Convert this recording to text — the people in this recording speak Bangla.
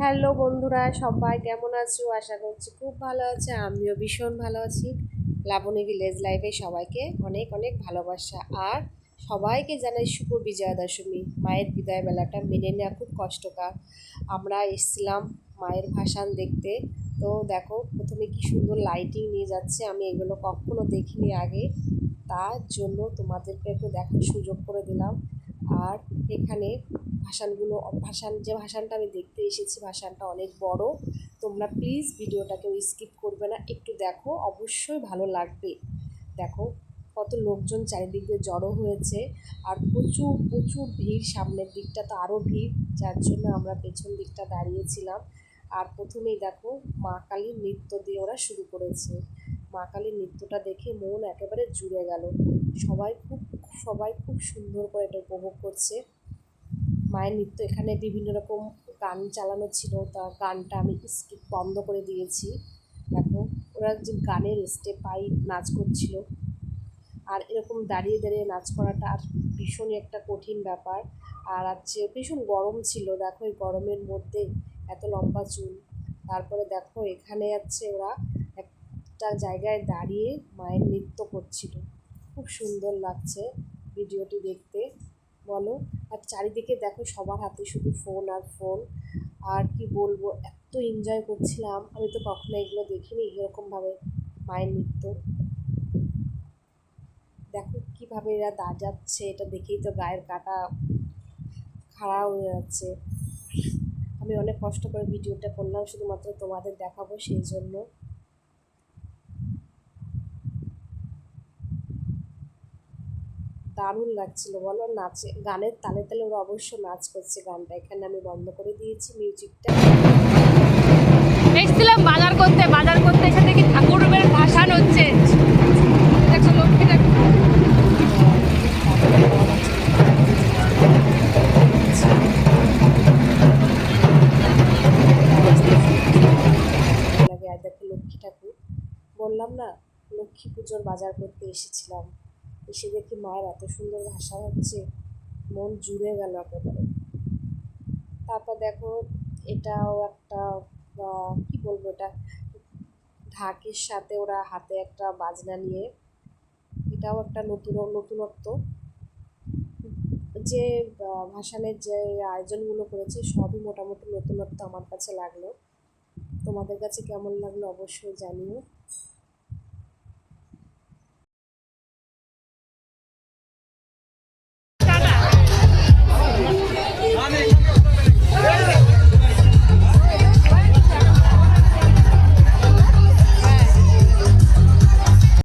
হ্যালো বন্ধুরা, সবাই কেমন আছো? আশা করছি খুব ভালো আছে। আমিও ভীষণ ভালো আছি। লাবণী ভিলেজ লাইফে সবাইকে অনেক অনেক ভালোবাসা। আর সবাইকে জানাই শুভ বিজয়া দশমী। মায়ের বিদায় বেলাটা মেনে নেওয়া খুব কষ্টকর। আমরা এসেছিলাম মায়ের ভাসান দেখতে। তো দেখো, প্রথমে কি সুন্দর লাইটিং নিয়ে যাচ্ছে। আমি এগুলো কখনো দেখিনি আগে। তার জন্য তোমাদেরকে একটু দেখার সুযোগ করে দিলাম। আর এখানে ভাসানগুলো ভাসান যে ভাসানটা আমি দেখতে এসেছি ভাসানটা অনেক বড়। তোমরা প্লিজ ভিডিওটাকে স্কিপ করবে না, একটু দেখো, অবশ্যই ভালো লাগবে। দেখো, কত লোকজন চারিদিক দিয়ে জড়ো হয়েছে আর প্রচুর প্রচুর ভিড় সামনের দিকটা তো আরও ভিড়, যার জন্য আমরা পেছন দিকটা দাঁড়িয়েছিলাম। আর প্রথমেই দেখো, মা কালীর নৃত্য দিয়ে ওরা শুরু করেছে। মা কালীর নৃত্যটা দেখে মন একেবারে জুড়ে গেল। সবাই খুব সবাই খুব সুন্দর করে এটা উপভোগ করছে। মায়ের নৃত্য এখানে বিভিন্ন রকম গান চালানো ছিল। তা গানটা আমি স্কিপ বন্ধ করে দিয়েছি। দেখো ওরা যে গানের স্টেপ পাই নাচ করছিল। আর এরকম দাঁড়িয়ে দাঁড়িয়ে নাচ করাটা আর ভীষণই একটা কঠিন ব্যাপার। আর হচ্ছে ভীষণ গরম ছিল, দেখো এই গরমের মধ্যে এত লম্বা চুল। তারপরে দেখো এখানে যাচ্ছে ওরা একটা জায়গায় দাঁড়িয়ে মায়ের নৃত্য করছিল। খুব সুন্দর লাগছে ভিডিওটি দেখতে। বলো আর চারিদিকে দেখো সবার হাতে শুধু ফোন আর ফোন আর কি বলব, এত এনজয় করছিলাম। আমি তো কখনো এগুলো দেখিনি, এরকমভাবে মায়ের নৃত্য। দেখো কীভাবে এরা দাঁড়াচ্ছে এটা দেখেই তো গায়ের কাটা খাড়া হয়ে যাচ্ছে। আমি অনেক কষ্ট করে ভিডিওটা করলাম, শুধুমাত্র তোমাদের দেখাবো সেই জন্য। দারুণ লাগছিল বলো নাচে গানের তালে তালে ওরা অবশ্য নাচ করছে গানটা। এখানে আমি বন্ধ করে দিয়েছি মিউজিকটা। এসেছিলাম বাজার করতে। বাজার করতে এসে দেখি ঠাকুরের ভাসান হচ্ছে। লক্ষ্মী ঠাকুর। লাগে আর দেখো লক্ষ্মী ঠাকুর। বললাম না লক্ষ্মী পুজোর বাজার করতে এসেছিলাম। এসে দেখি মায়ের এত সুন্দর ভাষা হচ্ছে মন জুড়ে গেল একেবারে। তারপর দেখো এটাও একটা কি বলব এটা? ঢাকের সাথে ওরা হাতে একটা বাজনা নিয়ে এটাও একটা নতুন নতুনত্ব। যে আহ, ভাসানের যে আয়োজনগুলো করেছে সবই মোটামুটি নতুনত্ব আমার কাছে লাগল। তোমাদের কাছে কেমন লাগল অবশ্যই জানিও।